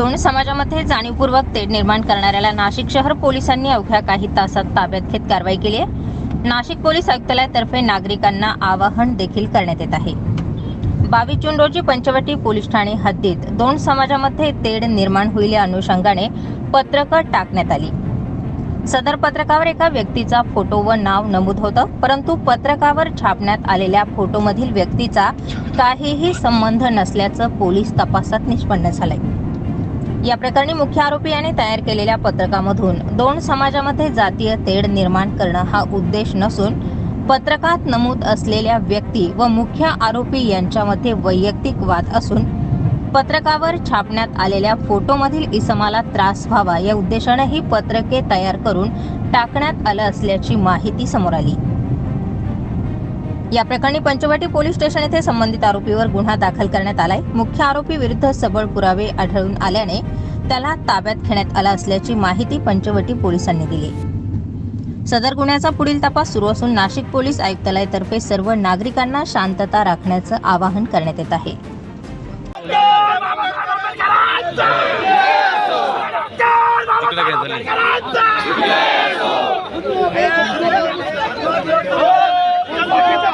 दोन समाजामध्ये जाणीवपूर्वक तेढ निर्माण करणाऱ्याला नाशिक शहर पोलिसांनी अवघ्या काही तासात ताब्यात घेत कारवाई केली आहे. नाशिक पोलीस आयुक्तालयातर्फे नागरिकांना आवाहन देखील करण्यात येत आहे. बावीस जून रोजी पंचवटी पोलीस ठाणे हद्दीत दोन समाजामध्ये तेढ निर्माण होईल या अनुषंगाने पत्रकं टाकण्यात आली. सदर पत्रकावर एका व्यक्तीचा फोटो व नाव नमूद होतं परंतु पत्रकावर छापण्यात आलेल्या फोटोमधील व्यक्तीचा काहीही संबंध नसल्याचं पोलीस तपासात निष्पन्न झालंय. या प्रकरणी मुख्य आरोपी याने तयार केलेल्या पत्रकामधून दोन समाजामध्ये जातीय तेढ निर्माण करणं हा उद्देश नसून पत्रकात नमूद असलेल्या व्यक्ती व मुख्य आरोपी यांच्यामध्ये वैयक्तिक वाद असून पत्रकावर छापण्यात आलेल्या फोटोमधील इसमाला त्रास व्हावा या उद्देशाने ही पत्रके तयार करून टाकण्यात आलं असल्याची माहिती समोर आली. या प्रकरणी पंचवटी पोलीस स्टेशन येथे संबंधित आरोपीवर गुन्हा दाखल करण्यात आलाय मुख्य आरोपी विरुद्ध सबळ पुरावे आढळून आल्याने त्याला ताब्यात घेण्यात आला असल्याची माहिती पंचवटी पोलिसांनी दिली सदर गुन्ह्याचा पुढील तपास सुरू असून नाशिक पोलीस आयुक्तालयातर्फे सर्व नागरिकांना शांतता राखण्याचं आवाहन करण्यात येत आहे तिकडे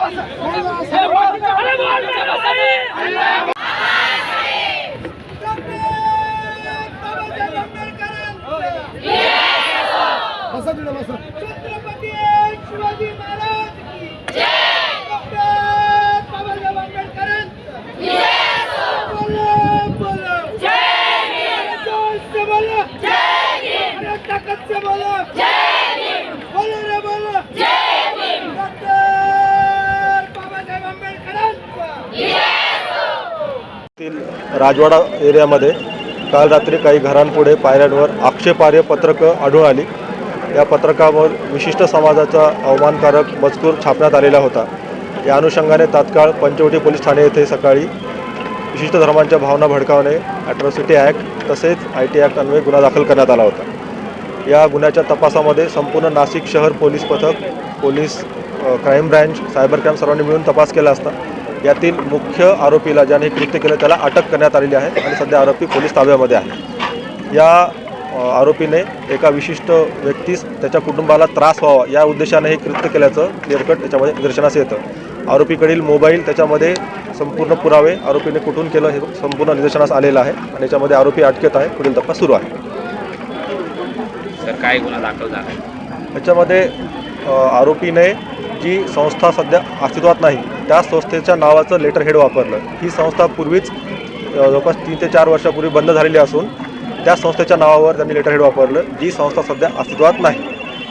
काय झालं येथील राजवाडा एरियामध्ये काल रात्री काही घरांपुढे पायऱ्यांवर आक्षेपार्ह पत्रकं आढळून आली. या पत्रकावर विशिष्ट समाजाचा अवमानकारक मजकूर छापण्यात आलेला होता. या अनुषंगाने तात्काळ पंचवटी पोलीस ठाणे येथे सकाळी विशिष्ट धर्मांच्या भावना भडकावणे ॲट्रॉसिटी ॲक्ट तसेच आय टी ॲक्ट अन्वये गुन्हा दाखल करण्यात आला होता. या गुन्ह्याच्या तपासामध्ये संपूर्ण नाशिक शहर पोलीस पथक police crime branch cyber crime सर्वांनी मिळून तपास केला असता. यातील मुख्य आरोपीला ज्याने कृत्य केलं त्याला अटक करण्यात आलेली आहे आणि सध्या आरोपी पोलीस ताब्यामध्ये आहे. या आरोपीने एका विशिष्ट व्यक्तीस त्याच्या कुटुंबाला त्रास व्हावा या उद्देशाने हे कृत्य केल्याचं क्लिअरकट त्याच्यामध्ये निदर्शनास येतं. आरोपीकडील मोबाईल त्याच्यामध्ये संपूर्ण पुरावे आरोपीने कुठून केलं हे संपूर्ण निदर्शनास आलेलं आहे आणि याच्यामध्ये आरोपी अटकेत आहे. पुढील तपास सुरू आहे. सर काय गुन्हा दाखल झाला याच्यामध्ये आरोपीने जी संस्था सध्या अस्तित्वात नाही त्या संस्थेच्या नावाचं लेटर हेड वापरलं. ही संस्था पूर्वीच जवळपास तीन ते चार वर्षापूर्वी बंद झालेली असून त्या संस्थेच्या नावावर त्यांनी लेटर हेड वापरलं. जी संस्था सध्या अस्तित्वात नाही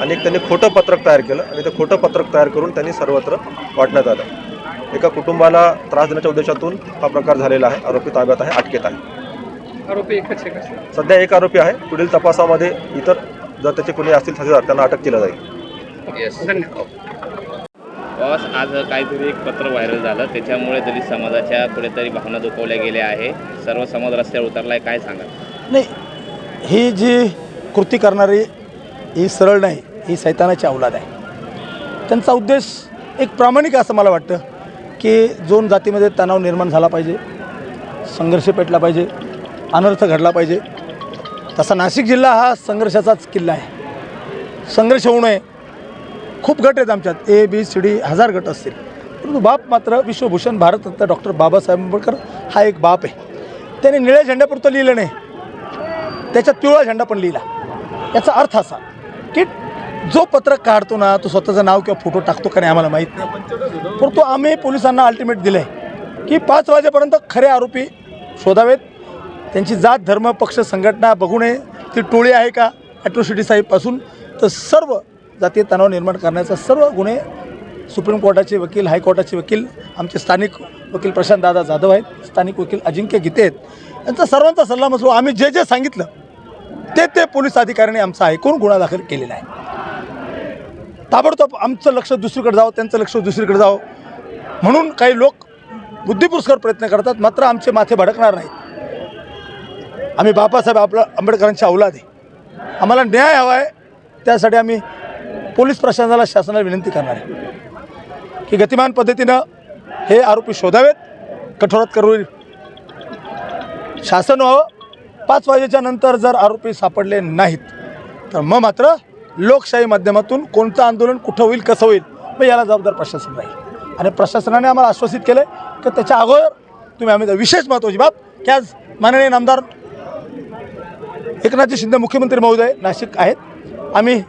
आणि एक त्यांनी खोटं पत्रक तयार केलं आणि ते खोटं पत्रक तयार करून त्यांनी सर्वत्र वाटण्यात आलं. एका कुटुंबाला त्रास देण्याच्या उद्देशातून हा प्रकार झालेला आहे. आरोपी ताब्यात आहे अटकेत आहे. आरोपी एकच आहे सध्या एक आरोपी आहे. पुढील तपासामध्ये इतर जर त्याचे कोणी असतील साथीदार त्यांना अटक केलं जाईल. धन्यवाद. बॉस आज काहीतरी एक पत्र व्हायरल झालं. त्याच्यामुळे दलित समाजाच्या कुठेतरी भावना दुखवल्या गेल्या आहे. सर्व समाज रस्त्यावर उतरलाय काय सांगा नाही ही जी कृती करणारी ही सरळ नाही ही सैतानाची अवलाद आहे. त्यांचा उद्देश एक प्रामाणिक असं मला वाटतं की दोन जातीमध्ये तणाव निर्माण झाला पाहिजे संघर्ष पेटला पाहिजे अनर्थ घडला पाहिजे. तसा नाशिक जिल्हा हा संघर्षाचाच किल्ला आहे. संघर्ष होऊ नये खूप गट आहेत आमच्यात. ए बी सी डी हजार गट असतील. परंतु बाप मात्र विश्वभूषण भारतरत्न डॉक्टर बाबासाहेब आंबेडकर हा एक बाप आहे. त्याने निळ्या झेंड्यापुरतं लिहिलं नाही. त्याच्यात पिवळा झेंडा पण लिहिला. याचा अर्थ असा की जो पत्रक काढतो ना तो स्वतःचं नाव किंवा फोटो टाकतो का नाही आम्हाला माहीत नाही. परंतु आम्ही पोलिसांना अल्टिमेट दिलं आहे की पाच वाजेपर्यंत खरे आरोपी शोधावेत. त्यांची जात धर्म पक्ष संघटना बघू नये. ती टोळी आहे का? ॲट्रोसिटी साहेबपासून तर सर्व जातीय तणाव निर्माण करण्याचा सर्व गुन्हे सुप्रीम कोर्टाचे वकील हायकोर्टाचे वकील आमचे स्थानिक वकील प्रशांत दादा जाधव आहेत स्थानिक वकील अजिंक्य गीते आहेत. यांचा सर्वांचा सल्ला मसलो आम्ही जे जे सांगितलं ते ते पोलीस अधिकाऱ्यांनी आमचं ऐकून गुन्हा दाखल केलेला आहे. ताबडतोब आमचं लक्ष दुसरीकडे जावं त्यांचं लक्ष दुसरीकडे जावं. म्हणून काही लोक बुद्धिपुरस्कर प्रयत्न करतात मात्र आमचे माथे भडकणार नाहीत. आम्ही बाबासाहेब आपला आंबेडकरांची औलाद आहे. आम्हाला न्याय हवा आहे त्यासाठी आम्ही पोलीस प्रशासनाला शासनाला विनंती करणार आहे की गतिमान पद्धतीनं हे आरोपी शोधावेत कठोरात करू शासन व्हावं. पाच वाजेच्या नंतर जर आरोपी सापडले नाहीत तर मग मात्र लोकशाही माध्यमातून कोणतं आंदोलन कुठं होईल कसं होईल मग याला जबाबदार प्रशासन राहील. आणि प्रशासनाने आम्हाला आश्वासित केलं की त्याच्या अगोदर तुम्ही आम्ही विशेष महत्त्वाची बाब की आज माननीय नामदार एकनाथजी शिंदे मुख्यमंत्री महोदय नाशिक आहेत. आम्ही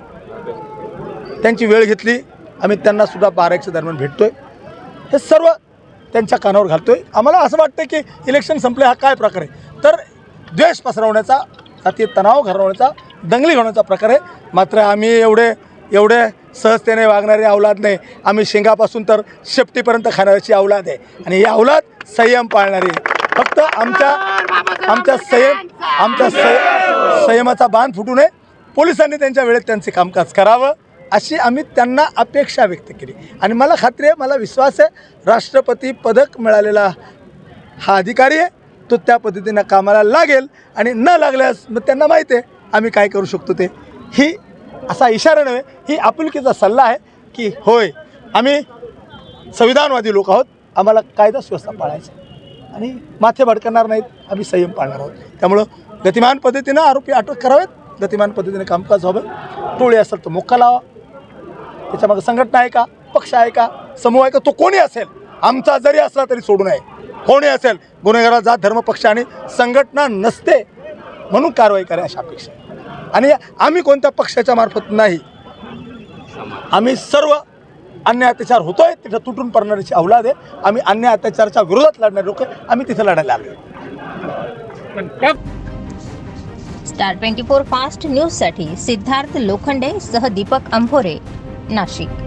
त्यांची वेळ घेतली. आम्ही त्यांनासुद्धा बारा एकशे दरम्यान आहे हे सर्व त्यांच्या कानावर घालतो आहे आम्हाला असं वाटतं की इलेक्शन संपले हा काय प्रकार आहे? तर द्वेष पसरवण्याचा जातीय तणाव घडवण्याचा दंगली घडवण्याचा प्रकार आहे. मात्र आम्ही एवढे एवढे सहजतेने वागणारे अवलाद नाही. आम्ही शेंगापासून तर शेपटीपर्यंत खाणाऱ्याची अवलाद आहे. आणि ही अवलाद संयम पाळणारी आहे. फक्त आमच्या आमच्या संयम आमच्या संय संयमाचा बांध फुटू नये. पोलिसांनी त्यांच्या वेळेत त्यांचे कामकाज करावं. अशी आम्ही त्यांना अपेक्षा व्यक्त केली. आणि मला खात्री आहे मला विश्वास आहे राष्ट्रपती पदक मिळालेला हा अधिकारी आहे तो त्या पद्धतीनं कामाला लागेल आणि न लागल्यास मग त्यांना माहीत आहे आम्ही काय करू शकतो ते. ही असा इशारा नव्हे ही आपुलकीचा सल्ला आहे की होय आम्ही संविधानवादी लोक आहोत आम्हाला कायदा सुव्यवस्था पाळायचा आणि माथे भडकणार नाहीत आम्ही संयम पाळणार आहोत. त्यामुळं गतिमान पद्धतीनं आरोपी अटक करावेत गतिमान पद्धतीने कामकाज व्हावं. टोळी असेल तर मोक्का लावा. त्याच्यामागे संघटना आहे का? पक्ष आहे का? समूह आहे का? तो कोणी असेल? आमचा जरी असला तरी सोडू नये. कोणी असेल? गुन्हेगाराला जात धर्म पक्ष आणि संघटना नसते म्हणून कारवाई करा अशा अपेक्षा आणि आम्ही कोणत्या पक्षाच्या मार्फत नाही आम्ही सर्व अन्याय अत्याचार होतोय तिथं तुटून पडणाऱ्याची अवलाद आहे. आम्ही अन्याय अत्याचाराच्या विरोधात लढणारे लोक आम्ही तिथं लढायला आलो पण स्टार ट्वेंटी फोर फास्ट न्यूजसाठी सिद्धार्थ लोखंडे सह दीपक अंभोरे. नाशिक.